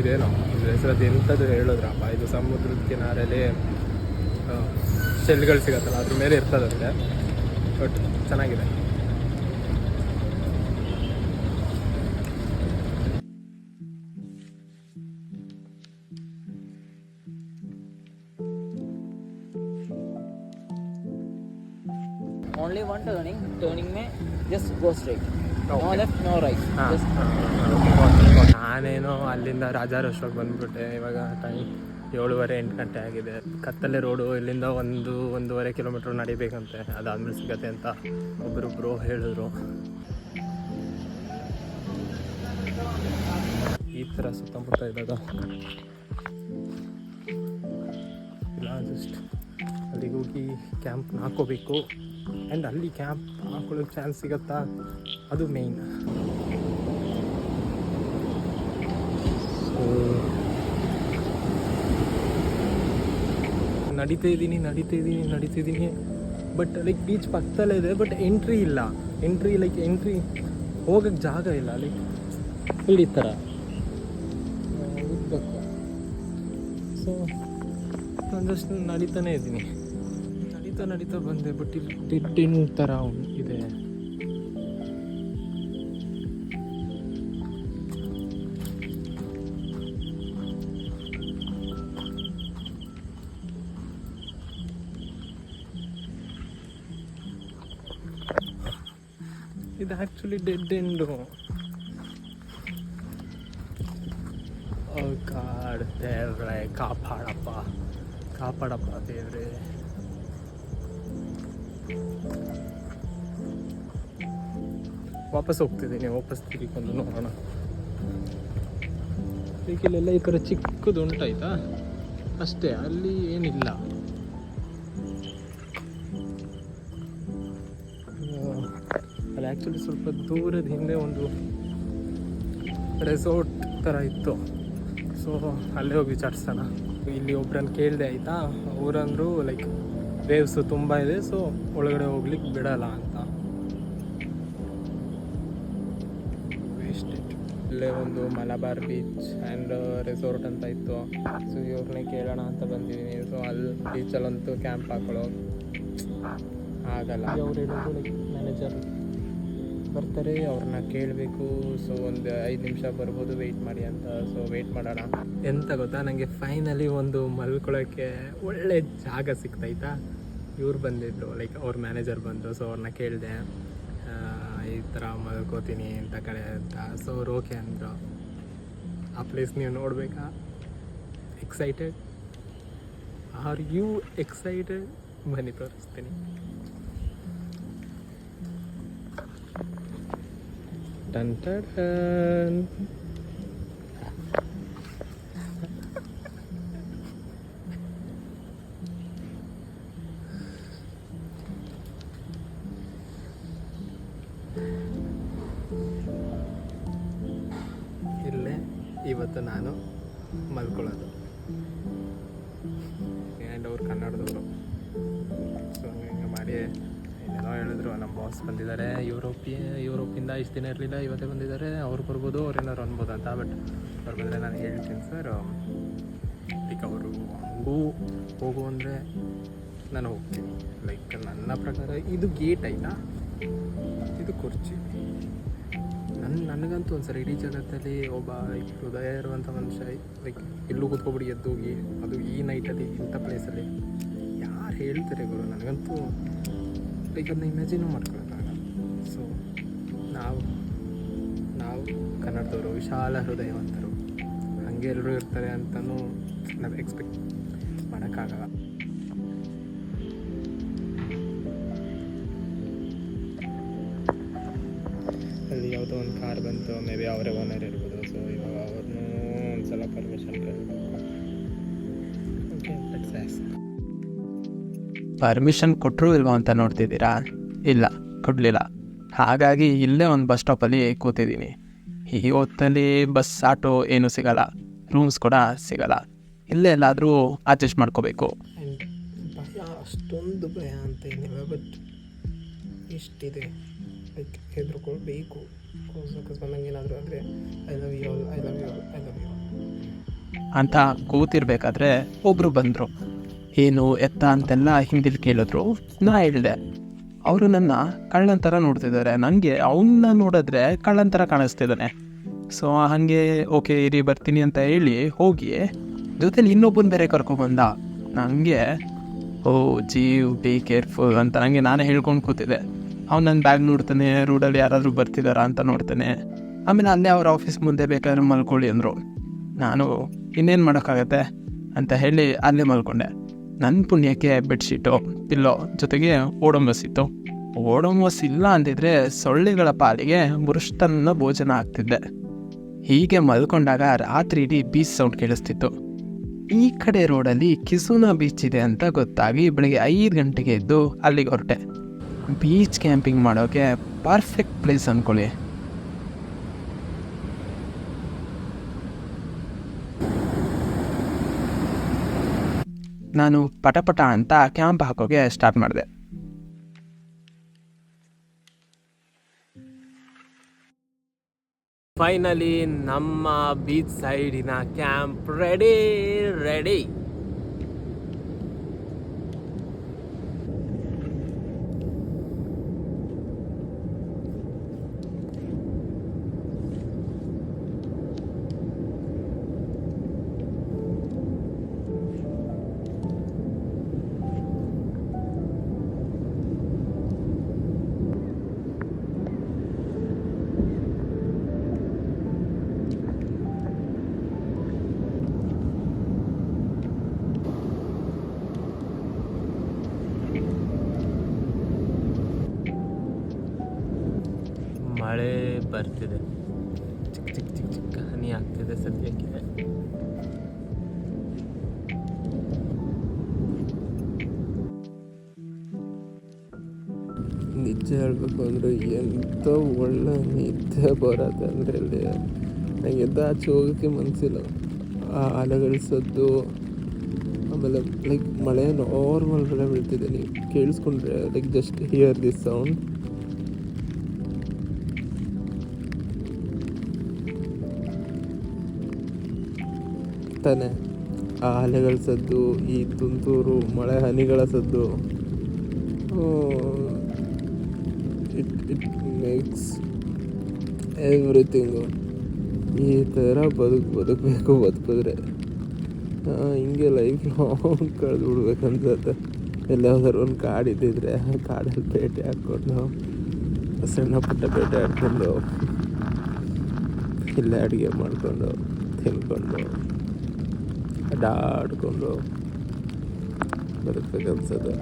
ಇದೇನೋ ಇದ್ರ ಹೆಸರು ಅದು ಎಂಥದ್ದು ಹೇಳಿದ್ರಪ್ಪ ಇದು ಸಮುದ್ರದ ಕಿನಾರಲ್ಲಿ ಶೆಲ್ಗಳು ಸಿಗತ್ತಲ್ಲ ಅದ್ರ ಮೇಲೆ ಇರ್ತದಂತೆ ಬಟ್ ಚೆನ್ನಾಗಿದೆ Only one turning. Turning में just go straight. ನಾನೇನೋ ಅಲ್ಲಿಂದ ರಾಜಾರೋಶ್ವಾಗಿ ಬಂದ್ಬಿಟ್ಟೆ. ಇವಾಗ ಟೈಮ್ ಏಳುವರೆ ಎಂಟು ಗಂಟೆ ಆಗಿದೆ. ಕತ್ತಲೆ ರೋಡು ಇಲ್ಲಿಂದ ಒಂದು ಒಂದೂವರೆ ಕಿಲೋಮೀಟ್ರ್ ನಡಿಬೇಕಂತೆ. ಅದಾದ್ಮೇಲೆ ಸಿಗತ್ತೆ ಅಂತ ಒಬ್ಬರೊಬ್ಬರು ಹೇಳಿದ್ರು. ಈ ಥರ ಸುತ್ತಮುತ್ತ ಇದ್ದಾಗ ಇಲ್ಲ ಜಸ್ಟ್ ಅಲ್ಲಿಗೆ ಹೋಗಿ ಕ್ಯಾಂಪ್ ಹಾಕೋಬೇಕು ಆ್ಯಂಡ್ ಅಲ್ಲಿ ಕ್ಯಾಂಪ್ ಹಾಕೊಳ್ಳೋಕೆ ಚಾನ್ಸ್ ಸಿಗತ್ತಾ? ಅದು ಮೇಯ್ನ್ ನಡೀತಾ ಇದ್ದೀನಿ ನಡೀತಾ ಇದ್ದೀನಿ ನಡೀತಿದ್ದೀನಿ ಬಟ್ ಲೈಕ್ ಬೀಚ್ ಪಕ್ಕದಲ್ಲೇ ಇದೆ ಬಟ್ ಎಂಟ್ರಿ ಇಲ್ಲ. ಎಂಟ್ರಿ ಲೈಕ್ ಎಂಟ್ರಿ ಹೋಗಕ್ಕೆ ಜಾಗ ಇಲ್ಲ ಲೈಕ್ ಇಲ್ಲಿ ಥರ ಸೊ ನಾನು ಜಸ್ಟ್ ನಡೀತಾನೆ ಇದ್ದೀನಿ. ನಡೀತಾ ನಡೀತಾ ಬಂದೆ ಬಟ್ ಇಲ್ಲಿ ಟಿನ್ ಥರ ಥರ ಇದೆ ಆ್ಯಕ್ಚುಲಿ ಡೆಡ್ ಎಂಡು ಕಾಡ್ ದೇವ್ರೆ, ಕಾಪಾಡಪ್ಪ ಕಾಪಾಡಪ್ಪ ದೇವ್ರೆ. ವಾಪಸ್ ಹೋಗ್ತಿದ್ದೀನಿ, ವಾಪಸ್ ತಿರುಗಿಕೊಂಡು ನೋಡೋಣ. ಇಲ್ಲೆಲ್ಲ ಈ ಥರ ಚಿಕ್ಕದು ಉಂಟಾಯ್ತಾ ಅಷ್ಟೇ, ಅಲ್ಲಿ ಏನಿಲ್ಲ. ಆ್ಯಕ್ಚುಲಿ ಸ್ವಲ್ಪ ದೂರದ ಹಿಂದೆ ಒಂದು ರೆಸಾರ್ಟ್ ಥರ ಇತ್ತು. ಸೊ ಅಲ್ಲೇ ಹೋಗಿ ವಿಚಾರಿಸೋಣ. ಇಲ್ಲಿ ಒಬ್ರನ್ನ ಕೇಳಿದೆ, ಆಯಿತಾ? ಅವರಂದ್ರು ಲೈಕ್ ವೇವ್ಸು ತುಂಬ ಇದೆ ಸೊ ಒಳಗಡೆ ಹೋಗ್ಲಿಕ್ಕೆ ಬಿಡಲ್ಲ ಅಂತ. ವೇಸ್ಟ್ ಇಲ್ಲೇ ಒಂದು ಮಲಬಾರ್ ಬೀಚ್ ಆ್ಯಂಡ್ ರೆಸಾರ್ಟ್ ಅಂತ ಇತ್ತು. ಸೊ ಇವ್ರನ್ನೇ ಕೇಳೋಣ ಅಂತ ಬಂದಿದ್ದೀನಿ ಸೊ ಅಲ್ಲಿ ಬೀಚಲ್ಲಂತೂ ಕ್ಯಾಂಪ್ ಹಾಕೊಳ್ಳೋ ಆಗಲ್ಲ. ಅವ್ರು ಹೇಳೋದು ಲೈಕ್ ಮ್ಯಾನೇಜರ್ ಬರ್ತಾರೆ, ಅವ್ರನ್ನ ಕೇಳಬೇಕು. ಸೊ ಒಂದು ಐದು ನಿಮಿಷ ಬರ್ಬೋದು ವೆಯ್ಟ್ ಮಾಡಿ ಅಂತ. ಸೊ ವೆಯ್ಟ್ ಮಾಡೋಣ. ಎಂತ ಗೊತ್ತಾ? ನನಗೆ ಫೈನಲಿ ಒಂದು ಮಲ್ಕೊಳ್ಳೋಕ್ಕೆ ಒಳ್ಳೆ ಜಾಗ ಸಿಕ್ತಾಯ್ತಾ ಇವ್ರು ಬಂದಿದ್ರು ಲೈಕ್ ಅವ್ರ ಮ್ಯಾನೇಜರ್ ಬಂದರು ಸೊ ಅವ್ರನ್ನ ಕೇಳಿದೆ. ಈ ಥರ ಮಲ್ಕೋತೀನಿ ಅಂತ ಕಡೆ ಅಂತ. ಸೊ ಅವ್ರು ಓಕೆ ಅಂದರು. ಆ ಪ್ಲೇಸ್ ನೀವು ನೋಡಬೇಕಾ? ಎಕ್ಸೈಟೆಡ್ ಆರ್ ಯು ಎಕ್ಸೈಟೆಡ್ ಬನ್ನಿ ತೋರಿಸ್ತೀನಿ. ಟನ್ dun. ಇಲ್ಲೇ ಇವತ್ತು ನಾನು ಮಲ್ಕೊಳ್ಳೋದು ಆ್ಯಂಡ್ ಅವ್ರು ಕನ್ನಡದವರು ಸೊ ಹಿಂಗೆ ಮಾಡಿ ಏನೇನೋ ಹೇಳಿದ್ರು, ನಮ್ಮ ಬಾಸ್ ಬಂದಿದ್ದಾರೆ ಯುರೋಪಿಯ ಯುರೋಪಿಂದ ಇಷ್ಟು ದಿನ ಇರಲಿಲ್ಲ, ಇವತ್ತೇ ಬಂದಿದ್ದಾರೆ, ಅವ್ರು ಬರ್ಬೋದು, ಅವ್ರು ಏನಾರು ಅನ್ಬೋದು ಅಂತ ಬಟ್ ಅವ್ರು ಬಂದರೆ ನಾನು ಹೇಳ್ತೀನಿ ಸರ್ ಲೈಕ್ ಅವರು ಹಂಗೂ ಹೋಗು ಅಂದರೆ ನಾನು ಹೋಗ್ತೀನಿ. ಲೈಕ್ ನನ್ನ ಪ್ರಕಾರ ಇದು ಗೇಟ್ ಆಯ್ತಾ? ಇದು ಕುರ್ಚಿ. ನನ್ನ ನನಗಂತೂ ಒಂದ್ಸಲ ಇಡೀ ಜಗತ್ತಲ್ಲಿ ಒಬ್ಬ ಹೃದಯ ಇರುವಂಥ ಮನುಷ್ಯ ಲೈಕ್ ಎಲ್ಲೂ ಕೂತ್ಕೊಬಿಡಿ, ಎದ್ದೋಗಿ, ಅದು ಈ ನೈಟಲ್ಲಿ ಇಂಥ ಪ್ಲೇಸಲ್ಲಿ ಯಾರು ಹೇಳ್ತಾರೆ ಗುರು? ನನಗಂತೂ ಲೈಕ್ ಅದನ್ನ ಇಮ್ಯಾಜಿನೂ ಮಾಡ್ಕೊಳ್ಳೋಕ್ಕಾಗಲ್ಲ ಸೊ ನಾವು ನಾವು ಕನ್ನಡದವರು, ವಿಶಾಲ ಹೃದಯವಂತರು, ಹಾಗೆ ಎಲ್ಲರೂ ಇರ್ತಾರೆ ಅಂತಲೂ ನಾವು ಎಕ್ಸ್ಪೆಕ್ಟ್ ಮಾಡೋಕ್ಕಾಗಲ್ಲ ಅಲ್ಲಿ ಯಾವುದೋ ಒಂದು ಕಾರ್ ಬಂತು, ಮೇ ಬಿ ಅವರೇ ಓನರ್ ಇರ್ಬೋದು. ಸೊ ಇವಾಗ ಅವ್ರನ್ನೂ ಒಂದ್ಸಲ ಪರ್ಮಿಷನ್ ಕೇಳಬೇಕು. ಓಕೆ ಆಸ್ಕ್ ಪರ್ಮಿಷನ್ ಕೊಟ್ಟರು ಇಲ್ವಾ ಅಂತ ನೋಡ್ತಿದ್ದೀರಾ? ಇಲ್ಲ ಕೊಡಲಿಲ್ಲ. ಹಾಗಾಗಿ ಇಲ್ಲೇ ಒಂದು ಬಸ್ ಸ್ಟಾಪಲ್ಲಿ ಕೂತಿದ್ದೀನಿ. ಈ ಹೊತ್ತಲ್ಲಿ ಬಸ್ ಆಟೋ ಏನೂ ಸಿಗಲ್ಲ. ರೂಮ್ಸ್ ಕೂಡ ಸಿಗಲ್ಲ. ಇಲ್ಲೇ ಎಲ್ಲಾದರೂ ಅಡ್ಜಸ್ಟ್ ಮಾಡ್ಕೋಬೇಕು. ಅಷ್ಟೊಂದು ಭಯ ಅಂತ ಏನಿಲ್ಲ ಬಟ್ ಇಷ್ಟಿದೆ. ಲೈಕ್ ಹೆದರ್ಕೊಳ್ಬೇಕು. ಏನಾದರೂ ಆದರೆ I love you I love you I love you ಅಂತ ಕೂತಿರ್ಬೇಕಾದ್ರೆ ಒಬ್ಬರು ಬಂದರು. ಏನು ಎತ್ತ ಅಂತೆಲ್ಲ ಹಿಂದಿಲ್ ಕೇಳಿದ್ರು. ನಾ ಹೇಳಿದೆ, ಅವರು ನನ್ನ ಕಳ್ಳನ ಥರ ನೋಡ್ತಿದ್ದಾರೆ. ನನಗೆ ಅವನ್ನ ನೋಡಿದ್ರೆ ಕಳ್ಳನ ಥರ ಕಾಣಿಸ್ತಿದ್ದಾನೆ. ಸೊ ಹಾಗೆ, ಓಕೆ, ಇರಿ, ಬರ್ತೀನಿ ಅಂತ ಹೇಳಿ ಹೋಗಿ, ಜೊತೆಲಿ ಇನ್ನೊಬ್ಬನ ಬೇರೆ ಕರ್ಕೊಬಂದ ನನಗೆ ಓ, ಜೀವ್ ಬಿ ಕೇರ್ಫುಲ್ ಅಂತ ನನಗೆ ನಾನೇ ಹೇಳ್ಕೊಂಡು ಕೂತಿದ್ದೆ. ಅವ್ನು ನನ್ನ ಬ್ಯಾಗ್ ನೋಡ್ತಾನೆ ರೋಡಲ್ಲಿ ಯಾರಾದರೂ ಬರ್ತಿದ್ದಾರಾ ಅಂತ ನೋಡ್ತಾನೆ. ಆಮೇಲೆ ಅಲ್ಲೇ ಅವ್ರ ಆಫೀಸ್ ಮುಂದೆ ಬೇಕಾದ್ರೆ ಮಲ್ಕೊಳ್ಳಿ ಅಂದರು. ನಾನು ಇನ್ನೇನು ಮಾಡೋಕ್ಕಾಗತ್ತೆ ಅಂತ ಹೇಳಿ ಅಲ್ಲೇ ಮಲ್ಕೊಂಡೆ. ನನ್ನ ಪುಣ್ಯಕ್ಕೆ ಬೆಡ್ಶೀಟು ಪಿಲ್ಲೋ ಜೊತೆಗೆ ಓಡಂಬಸ್ ಇತ್ತು ಓಡಂಬಸ್ ಇಲ್ಲ ಅಂದಿದ್ರೆ ಸೊಳ್ಳೆಗಳ ಪಾಲಿಗೆ ಮುರುಷ್ಟನ್ನ ಭೋಜನ ಆಗ್ತಿದ್ದೆ. ಹೀಗೆ ಮಲ್ಕೊಂಡಾಗ ರಾತ್ರಿ ಇಡೀ ಬೀಚ್ ಸೌಂಡ್ ಕೇಳಿಸ್ತಿತ್ತು. ಈ ಕಡೆ ರೋಡಲ್ಲಿ ಕಿಸುನಾ ಬೀಚ್ ಇದೆ ಅಂತ ಗೊತ್ತಾಗಿ ಬೆಳಗ್ಗೆ ಐದು ಗಂಟೆಗೆ ಎದ್ದು ಅಲ್ಲಿಗೆ ಹೊರಟೆ. ಬೀಚ್ ಕ್ಯಾಂಪಿಂಗ್ ಮಾಡೋಕ್ಕೆ ಪರ್ಫೆಕ್ಟ್ ಪ್ಲೇಸ್ ಅಂದ್ಕೊಳ್ಳಿ. ನಾನು ಪಟಪಟ ಅಂತ ಕ್ಯಾಂಪ್ ಹಾಕೋಕೆ ಸ್ಟಾರ್ಟ್ ಮಾಡಿದೆ. ಫೈನಲಿ ನಮ್ಮ ಬೀಚ್ ಸೈಡಿನ ಕ್ಯಾಂಪ್ ರೆಡಿ ರೆಡಿ ಮಳೆ ಬರ್ತಿದೆ ಚಿಕ್ಕ ಚಿಕ್ಕ ಚಿಕ್ಕ ಚಿಕ್ಕ ಹನಿ ಆಗ್ತಿದೆ ಸದ್ಯಕ್ಕೆ. ನಿಜ ಹೇಳ್ಬೇಕು ಅಂದರೆ ಎಂಥ ಒಳ್ಳೆ ನಿದ್ದೆ ಬರತ್ತೆ ಅಂದರೆ ಇಲ್ಲಿ ನಂಗೆ ಎದ್ದ ಆಚೆ ಹೋಗೋಕ್ಕೆ ಮನಸ್ಸಿಲ್ಲ ಆ ಅಲೆಗಳ ಸದ್ದು ಆಮೇಲೆ ಲೈಕ್ ಮಳೆ ನಾರ್ಮಲ್ ಮಳೆ ಬೀಳ್ತಿದೆ. ನೀವು ಕೇಳಿಸ್ಕೊಂಡ್ರೆ like just hear this sound ತಾನೆ ಆ ಅಲೆಗಳ ಸದ್ದು, ಈ ತುಂತುರು ಮಳೆ ಹನಿಗಳ ಸದ್ದು. ಇಟ್ ಇಟ್ ಮೇಕ್ಸ್ ಎವ್ರಿಥಿಂಗು ಈ ಥರ ಬದುಕು, ಬದುಕಬೇಕು, ಬದುಕಿದ್ರೆ. ಹಿಂಗೆ ಲೈಫ್ ಲಾಂಗ್ ಕಳೆದು ಬಿಡ್ಬೇಕು ಎಲ್ಲಾದರೂ ಎಲ್ಲಾದ್ರೂ ಒಂದು ಕಾಡಿದ್ದಿದ್ರೆ ಆ ಕಾಡಲ್ಲಿ ಬೇಟೆ ಹಾಕ್ಕೊಂಡು, ಸಣ್ಣ ಪುಟ್ಟ ಬೇಟೆ ಹಾಕ್ಕೊಂಡು, ಇಲ್ಲೇ ಅಡುಗೆ ಮಾಡಿಕೊಂಡು, ತಿನ್ಕೊಂಡು. ಅಡ್ಡಾಡ್ಕೊಂಡು ಬದುಕ್ಬೇಕು ಅನ್ಸತ್ತೆ